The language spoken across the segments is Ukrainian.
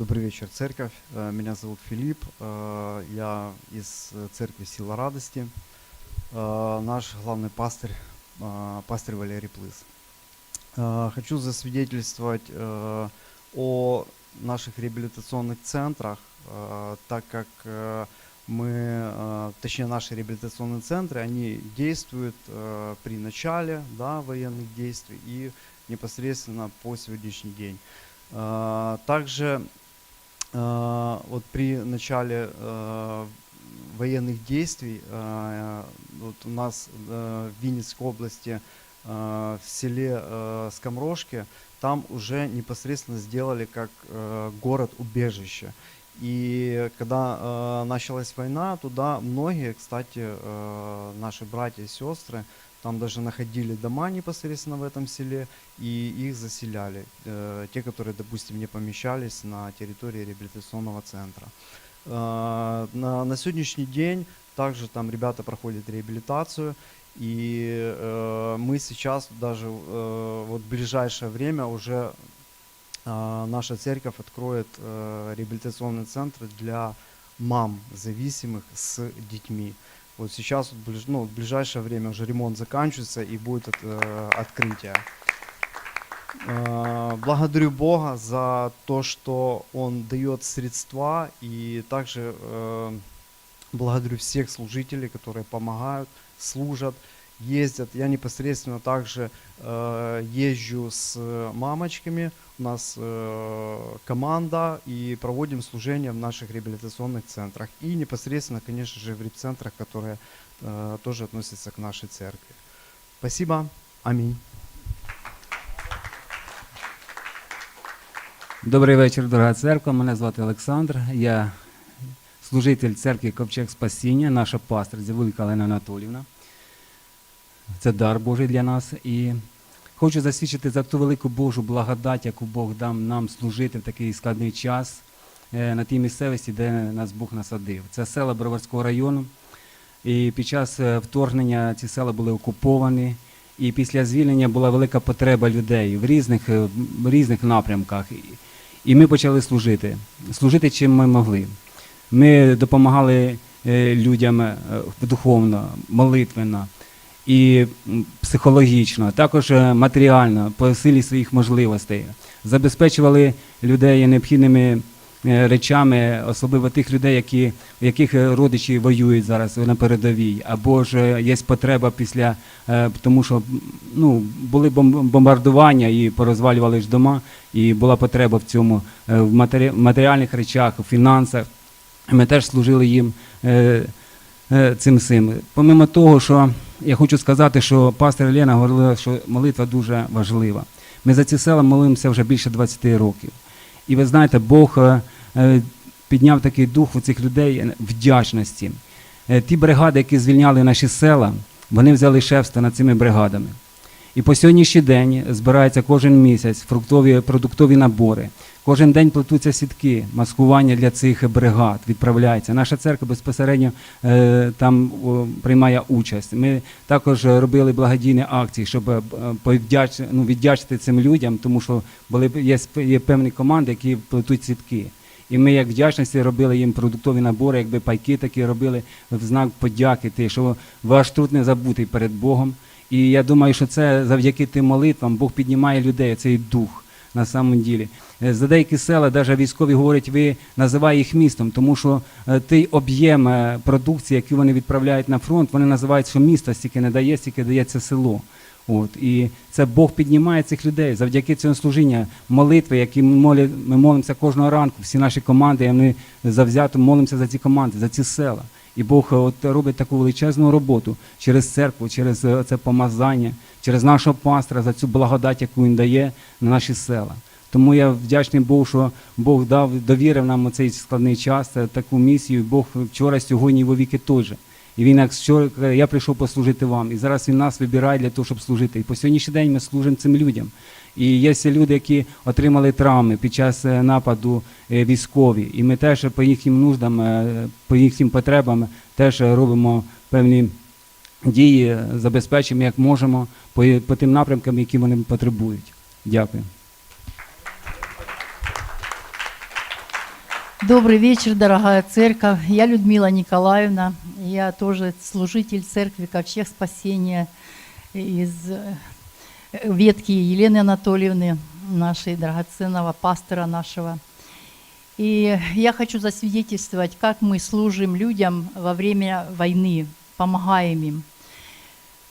Добрый вечер, церковь. Э, Меня зовут Филипп. Э, Я из э, церкви Сила Радости. Наш главный пастырь, пастырь Валерий Плыс. Хочу засвидетельствовать о наших реабилитационных центрах, так как мы, точнее наши реабилитационные центры, они действуют при начале да, военных действий и непосредственно по сегодняшний день. Также вот при начале э, военных действий э, вот у нас э, в Винницкой области э, в селе э, Скомрожки там уже непосредственно сделали как э, город-убежище. И когда э, началась война, туда многие, кстати, э, наши братья и сестры, там даже находили дома непосредственно в этом селе и их заселяли. Э, те, которые, допустим, не помещались на территории реабилитационного центра. Э, на, на сегодняшний день также там ребята проходят реабилитацию. И э, мы сейчас даже э, вот в ближайшее время уже э, наша церковь откроет э, реабилитационный центр для мам зависимых с детьми. Вот сейчас вот, ближ- ну, в ближайшее время уже ремонт заканчивается и будет от- э, открытие. Э, Благодарю Бога за то, что Он дает средства, и также э, благодарю всех служителей, которые помогают, служат, ездят. Я непосредственно также э, езжу с мамочками, у нас э, команда, и проводим служение в наших реабилитационных центрах. И непосредственно, конечно же, в репцентрах, которые э, тоже относятся к нашей церкви. Спасибо. Аминь. Добрий вечір, дорога церква. Мене звати Олександр. Я служитель церкви Ковчег Спасіння, наша пастор Зявулика Олена Анатолівна. Це дар Божий для нас. І хочу засвідчити за ту велику Божу благодать, яку Бог дав нам служити в такий складний час е, на тій місцевості, де нас Бог насадив. Це села Броварського району. І під час е, вторгнення ці села були окуповані. І після звільнення була велика потреба людей в різних, е, в різних напрямках. І- ми почали служити. Служити чим ми могли. Ми допомагали людям духовно, молитвенно і психологічно, також е, матеріально, по силі своїх можливостей. Забезпечували людей необхідними е, речами, особливо тих людей, які, яких е, родичі воюють зараз на передовій, або ж є потреба після, тому що ну, були бом- бомбардування і порозвалювали ж дома, і була потреба в цьому в матері- матеріальних речах, в фінансах. Ми теж служили їм цим всім. Помимо того, що я хочу сказати, що пастор Лена говорила, що молитва дуже важлива. Ми за ці села молимося вже більше 20 років. І ви знаєте, Бог е, е, підняв такий дух у цих людей вдячності. Е, Ті бригади, які звільняли наші села, вони взяли шефство над цими бригадами. І по сьогоднішній день збираються кожен місяць фруктові продуктові набори. Кожен день плетуться сітки, маскування для цих бригад відправляється. Наша церква безпосередньо е, там приймає участь. Ми також робили благодійні акції, щоб е, повдяч, ну, віддячити цим людям, тому що були є, є певні команди, які плетуть сітки. І ми, як вдячності, робили їм продуктові набори, якби пайки такі робили в знак подяки, ти, що ваш труд не забутий перед Богом. І я думаю, що це завдяки тим молитвам Бог піднімає людей, цей дух на самом ділі. Е, За деякі села, навіть військові говорять, ви називаєте їх містом, тому що е, той об'єм е, продукції, який вони відправляють на фронт, вони називають, що місто стільки не дає, стільки дає це село. От і це Бог піднімає цих людей завдяки цьому служіння, молитви, які ми молі, ми молимося кожного ранку. Всі наші команди, і ми завзято молимося за ці команди, за ці села. І Бог е, от робить таку величезну роботу через церкву, через е, це помазання, через нашого пастора за цю благодать, яку він дає на наші села. Тому я вдячний Богу, що Бог дав, довірив нам цей складний час е, таку місію. Бог вчора, сьогодні і вовіки теж. І він як каже, я прийшов послужити вам. І зараз він нас вибирає для того, щоб служити. І по сьогоднішній день ми служимо цим людям. І є люди, які отримали травми під час е, нападу е, військові. І ми теж по їхнім нуждам, е, по їхнім потребам теж робимо певні дії, забезпечимо як можемо по, по тим напрямкам, які вони потребують. Дякую. Добрый вечер, дорогая церковь. Я Людмила Николаевна. Я тоже служитель церкви Ковчег Спасения из э, ветки Елены Анатольевны, нашей драгоценного пастора нашего. И я хочу засвидетельствовать, как мы служим людям во время войны, помогаем им.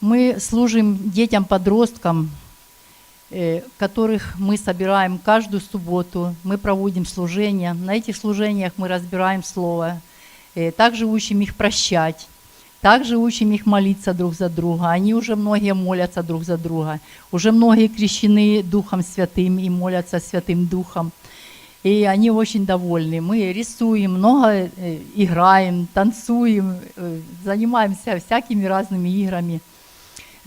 Мы служим детям-подросткам, которых мы собираем каждую субботу. Мы проводим служения. На этих служениях мы разбираем Слово. Э, Также учим их прощать. Также учим их молиться друг за друга. Они уже многие молятся друг за друга. Уже многие крещены Духом Святым и молятся Святым Духом. И они очень довольны. Мы рисуем, много э, играем, танцуем, э, занимаемся всякими разными играми.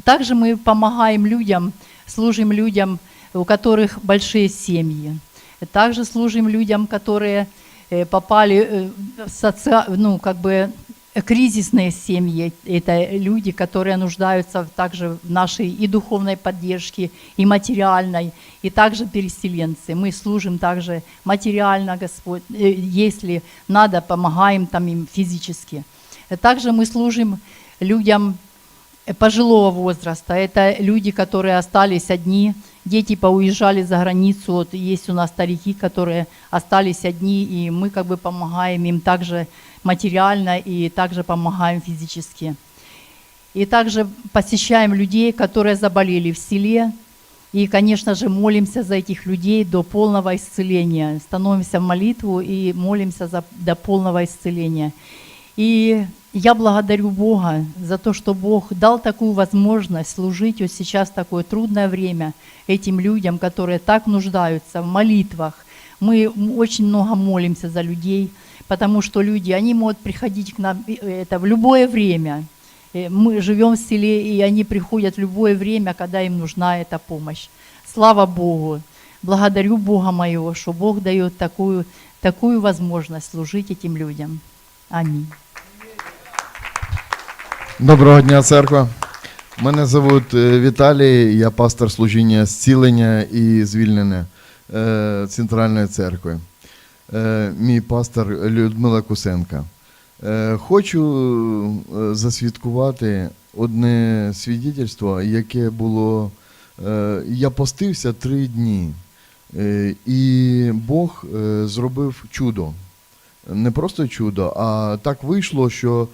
Также мы помогаем людям, служим людям, у которых большие семьи. Также служим людям, которые э, попали э, в соци... ну, как бы кризисные семьи. Это люди, которые нуждаются также в нашей и духовной поддержке, и материальной, и также переселенцы. Мы служим также материально, Господь, э, если надо, помогаем там им физически. Также мы служим людям пожилого возраста. Это люди, которые остались одни, дети поуезжали за границу. Вот есть у нас старики, которые остались одни, и мы как бы помогаем им также материально и также помогаем физически. И также посещаем людей, которые заболели в селе. И, конечно же, молимся за этих людей до полного исцеления. Становимся в молитву и молимся за, до полного исцеления. И я благодарю Бога за то, что Бог дал такую возможность служить вот сейчас такое трудное время этим людям, которые так нуждаются в молитвах. Мы очень много молимся за людей, потому что люди, они могут приходить к нам э, это в любое время. Э, Мы живем в селе, и они приходят в любое время, когда им нужна эта помощь. Слава Богу! Благодарю Бога моего, что Бог дает такую, такую возможность служить этим людям. Аминь. Доброго дня, церква. Мене звуть е, Віталій, я пастор служіння зцілення і звільнення е, Центральної церкви. Е, Мій пастор Людмила Кусенка. Хочу засвідкувати одне свідетельство, яке було. Я постився три дні, і Бог зробив чудо. Не просто чудо, а так вийшло, що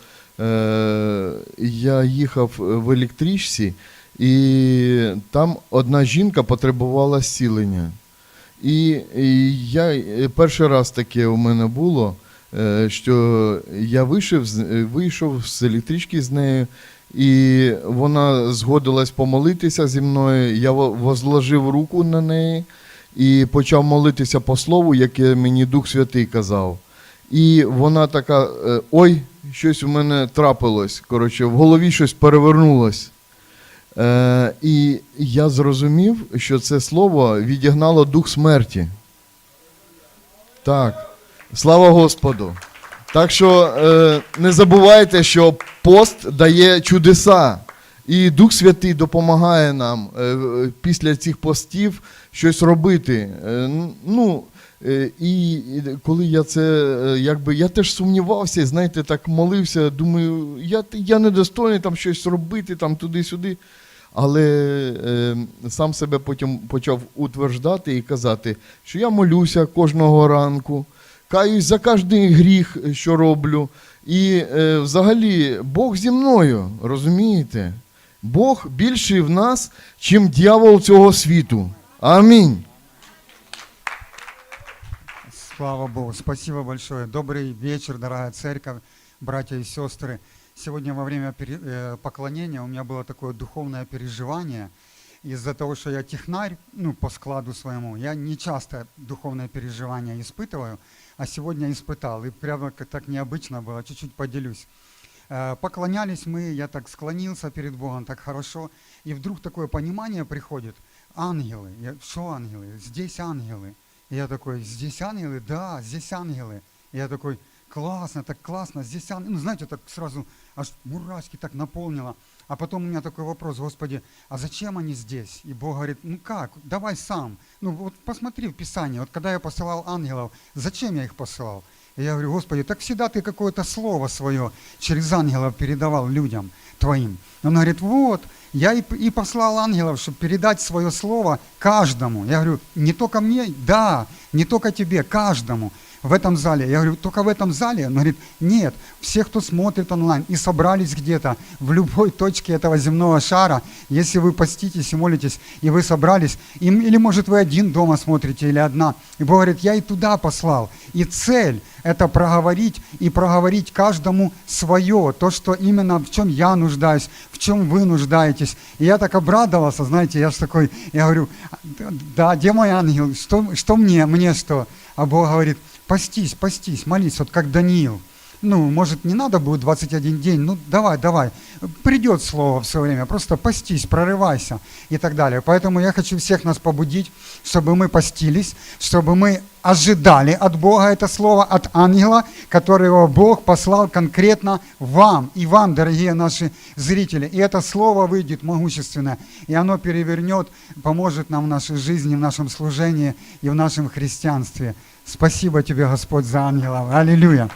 я їхав в електричці, і там одна жінка потребувала зцілення. І, і я е, перший раз таке у мене було, е, що я вийшов, е, вийшов з електрички з нею, і вона згодилась помолитися зі мною. Я возложив руку на неї і почав молитися по слову, яке мені Дух Святий казав. І вона така: е, ой, щось у мене трапилось. Коротше, в голові щось перевернулось. Е, і я зрозумів, що це слово відігнало дух смерті. Так. Слава Господу. Так що е, не забувайте, що пост дає чудеса. І Дух Святий допомагає нам е, після цих постів щось робити. Е, ну, і і коли я це, е, якби я теж сумнівався, знаєте, так молився, думаю, я, я недостойний там щось робити, там туди-сюди. Але е, сам себе потім почав утверждати і казати, що я молюся кожного ранку, каюсь за кожний гріх, що роблю. І е, взагалі Бог зі мною, розумієте? Бог більший в нас, чим дьявол цього світу. Амінь. Слава Богу. Спасибо большое. Добрый вечер, дорогая церковь, братья и сестры. Сегодня во время э, поклонения у меня было такое духовное переживание. Из-за того, что я технарь, ну, по складу своему, я не часто духовное переживание испытываю, а сегодня испытал. И прямо так необычно было, чуть-чуть поделюсь. Э, Поклонялись мы, я так склонился перед Богом, так хорошо. И вдруг такое понимание приходит. Ангелы. Что ангелы? Здесь ангелы. И я такой, здесь ангелы? Да, здесь ангелы. И я такой, классно, так классно, здесь ангелы. Ну, знаете, так сразу аж мурашки так наполнило. А потом у меня такой вопрос, Господи, а зачем они здесь? И Бог говорит, ну как, давай сам. Ну вот посмотри в Писании, вот когда я посылал ангелов, зачем я их посылал? И я говорю, Господи, так всегда ты какое-то слово свое через ангелов передавал людям твоим. Он говорит, вот, я и, и послал ангелов, чтобы передать свое слово каждому. Я говорю, не только мне, да, не только тебе, каждому в этом зале. Я говорю, только в этом зале? Он говорит, нет, все, кто смотрит онлайн и собрались где-то в любой точке этого земного шара, если вы поститесь и молитесь, и вы собрались, и- или может вы один дома смотрите, или одна. И Бог говорит, я и туда послал. И цель – это проговорить и проговорить каждому свое, то, что именно в чем я нуждаюсь, в чем вы нуждаетесь. И я так обрадовался, знаете, я ж такой, я говорю, да, где мой ангел, что, что мне, мне что? А Бог говорит, постись, постись, молись, вот как Даниил. Ну, может, не надо будет 21 день, ну, давай, давай. Придет слово в свое время, просто постись, прорывайся и так далее. Поэтому я хочу всех нас побудить, чтобы мы постились, чтобы мы ожидали от Бога это слово, от ангела, которого Бог послал конкретно вам и вам, дорогие наши зрители. И это слово выйдет могущественное, и оно перевернет, поможет нам в нашей жизни, в нашем служении и в нашем христианстве. Спасибо тебе, Господь, за ангелов. Аллилуйя.